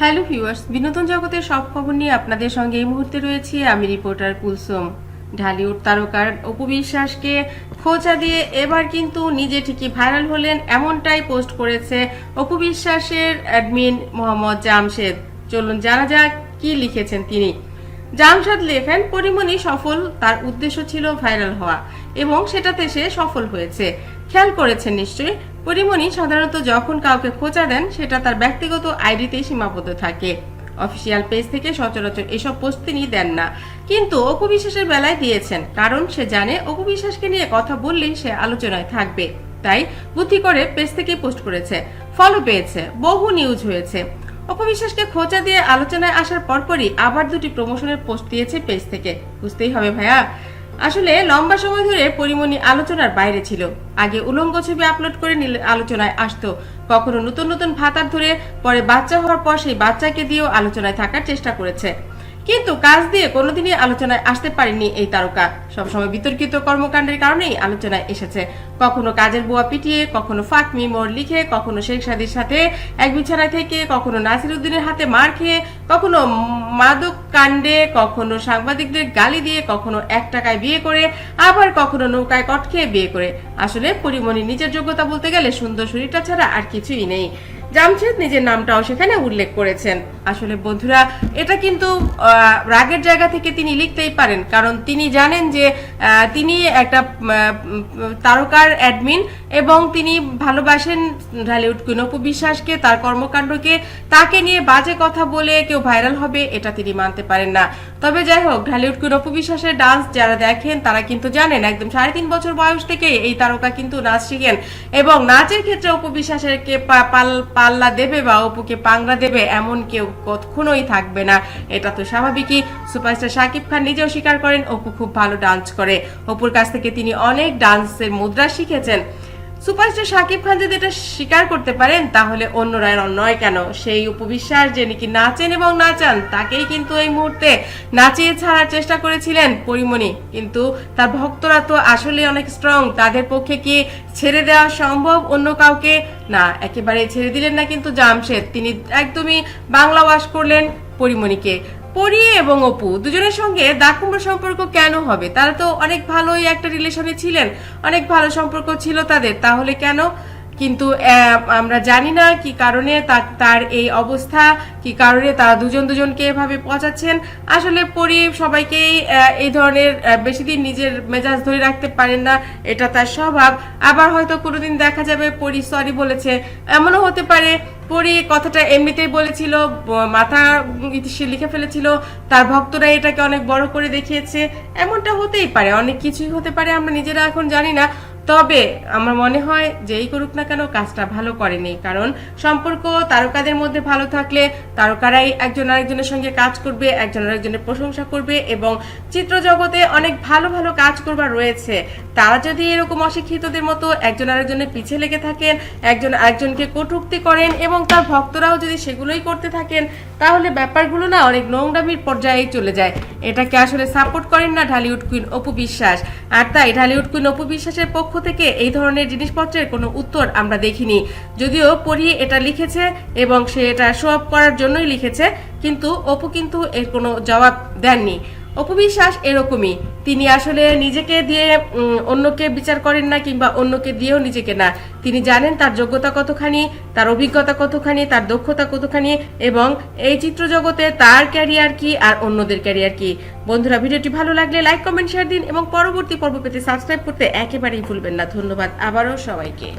Hello viewers, বিনোদন জগতের সব খবর নিয়ে আপনাদের সঙ্গে এই মুহূর্তে রয়েছি আমি রিপোর্টার কুলসুম। ঢালিউড তারকার অপু বিশ্বাসকে খোঁচা দিয়ে এবার কিন্তু নিজে ঠিকই ভাইরাল হলেন, এমনটাই পোস্ট করেছে অপু বিশ্বাসের অ্যাডমিন মোহাম্মদ জামশেদ। চলুন জানা যাক কি লিখেছেন তিনি। জামশাদ লেখেন, পরিমণি সফল, তার উদ্দেশ্য ছিল ভাইরাল হওয়া এবং সেটাতে সে সফল হয়েছে। খেয়াল করেছেন নিশ্চয়ই পরিমণি সাধারণত যখন কাউকে খোঁচা দেন, সেটা তার ব্যক্তিগত আইডিতেই সীমাবদ্ধ থাকে। অফিসিয়াল পেজ থেকে সচরাচর এসব পোস্ট তিনি দেন না। কিন্তু অপু বিশ্বাসের বেলায় দিয়েছেন, কারণ সে জানে অপু বিশ্বাসকে নিয়ে কথা বললেই সে আলোচনায় থাকবে। তাই বুদ্ধি করে পেজ থেকে পোস্ট করেছে। ফলো পেয়েছে, বহু নিউজ হয়েছে। অপবিশ্বাসকে খোঁচা দিয়ে আলোচনায় আসার পরপরই আবার দুটি প্রমোশনের পোস্ট দিয়েছে পেজ থেকে। বুঝতেই হবে ভাইয়া। আসলে লম্বা সময় ধরে পরিমণি আলোচনার বাইরে ছিল। আগে উলঙ্গ ছবি আপলোড করে নিলে আলোচনায় আসতো। কখনো নতুন নতুন ভাতার ধরে পরে বাচ্চা হওয়ার পর সেই বাচ্চাকে দিয়েও আলোচনায় থাকার চেষ্টা করেছে। কিন্তু কাজ দিয়ে কোনোদিনই আলোচনায় আসতে পারেনি এই তারকা। সবসময় বিতর্কিত কর্মকাণ্ডের কারণেই আলোচনায় এসেছে। কখনো কাজের বুয়া পিটিয়ে, কখনো ফাঁকমি মোড় লিখে, কখনো শেখ সাদির সাথে এক বিছানায় থেকে, কখনো নাসির উদ্দিনের হাতে মার খেয়ে, কখনো মাদক কাণ্ডে, কখনো সাংবাদিকদের গালি দিয়ে, কখনো এক টাকায় বিয়ে করে, আবার কখনো নৌকায় কট খেয়ে বিয়ে করে। আসলে পরিমণি নিজের যোগ্যতা বলতে গেলে সুন্দর শরীরটা ছাড়া আর কিছুই নেই। জামশেদ নিজের নামটাও সেখানে উল্লেখ করেছেন। আসলে বন্ধুরা, এটা কিন্তু রাগের জায়গা থেকে তিনি লিখতেই পারেন। কারণ তিনি জানেন যে তিনি একটা তারকার অ্যাডমিন এবং তিনি ভালোবাসেন ঢালিউড কুইন অপু বিশ্বাসকে, তার কর্মকাণ্ডকে। তাকে নিয়ে বাজে কথা বলে কেউ ভাইরাল হবে, এটা তিনি মানতে পারেন না। তবে যাই হোক, ঢালিউড কুইন অপু বিশ্বাসের ডান্স যারা দেখেন, তারা কিন্তু জানেন, একদম সাড়ে তিন বছর বয়স থেকে এই তারকা কিন্তু নাচ শিখেন। এবং নাচের ক্ষেত্রে অপু বিশ্বাসের কে পাল্লা দেবে বা অপুকে পাংরা দেবে এমন কেউ কখনোই থাকবে না। এটা তো স্বাভাবিকই। সুপারস্টার শাকিব খান নিজেও স্বীকার করেন, অপু খুব ভালো ডান্স করে। অপুর কাছ থেকে তিনি অনেক ডান্সের মুদ্রা শিখেছেন। সুপারস্টার শাকিব খান যদি এটা স্বীকার করতে পারেন, তাহলে অন্য অন্যরা নয় কেন? সেই উপবিশ্বাস যে নাকি নাচেন এবং নাচান তাকেই কিন্তু এই মুহূর্তে নাচিয়ে ছাড়ার চেষ্টা করেছিলেন পরিমণি। কিন্তু তার ভক্তরা তো আসলে অনেক স্ট্রং তাদের পক্ষে কি ছেড়ে দেওয়া সম্ভব? অন্য কাউকে? না একেবারে ছেড়ে দিলেন না কিন্তু জামশেদ। তিনি একদমই বাংলা ওয়াশ করলেন পরিমণিকে। পরি এবং অপু দুজনের সঙ্গে দাকুম্ব সম্পর্ক কেন হবে? তারা তো অনেক ভালোই একটা রিলেশনে ছিলেন, অনেক ভালো সম্পর্ক ছিল তাদের, তাহলে কেন? কিন্তু আমরা জানি না কি কারণে তার- এই অবস্থা, কি কারণে তারা দুজন দুজনকে এভাবে পচাচ্ছেন। আসলে পরি সবাইকেই এই ধরনের বেশি দিন নিজের মেজাজ ধরে রাখতে পারেন না, এটা তার স্বভাব। আবার হয়তো কোনোদিন দেখা যাবে পরি সরি বলেছে। এমনও হতে পারে পরি কথাটা এমনিতেই বলেছিল মাথা সে লিখে ফেলেছিল, তার ভক্তরা এটাকে অনেক বড় করে দেখিয়েছে। এমনটা হতেই পারে, অনেক কিছুই হতে পারে, আমরা নিজেরা এখন জানি না। তবে আমার মনে হয় যেই করুক না কেন কাজটা ভালো করেনি। কারণ সম্পর্ক তারকাদের মধ্যে ভালো থাকলে তারকারাই একজন আরেকজনের সঙ্গে কাজ করবে, একজন আরেকজনের প্রশংসা করবে এবং চিত্র জগতে অনেক ভালো ভালো কাজ করবার রয়েছে। তারা যদি এরকম অশিক্ষিতদের মতো একজন আরেকজনের পিছে লেগে থাকেন, একজন আরেকজনকে কটুক্তি করেন এবং তার ভক্তরাও যদি সেগুলোই করতে থাকেন, তাহলে ব্যাপারগুলো না অনেক নোংরামির পর্যায়ে চলে যায়। এটাকে আসলে সাপোর্ট করেন না ঢালিউড কুইন অপু বিশ্বাস। আর তাই ঢালিউড কুইন অপু বিশ্বাসের পক্ষ থেকে এই ধরনের জিনিসপত্রের কোনো উত্তর আমরা দেখিনি। যদিও পড়ি এটা লিখেছে এবং সে এটা শো অফ করার জন্যই লিখেছে, কিন্তু অপু কিন্তু এর কোনো জবাব দেননি। অপু বিশ্বাস এরকমই। তিনি আসলে নিজেকে দিয়ে অন্যকে বিচার করেন না কিংবা অন্যকে দিয়েও নিজেকে না। তিনি জানেন তার যোগ্যতা কতখানি, তার অভিজ্ঞতা কতখানি, তার দক্ষতা কতখানি এবং এই চিত্র জগতে তার ক্যারিয়ার কি আর অন্যদের ক্যারিয়ার কি। বন্ধুরা, ভিডিওটি ভালো লাগলে লাইক, কমেন্ট, শেয়ার দিন এবং পরবর্তী পর্ব পেতে সাবস্ক্রাইব করতে একেবারেই ভুলবেন না। ধন্যবাদ আবারও সবাইকে।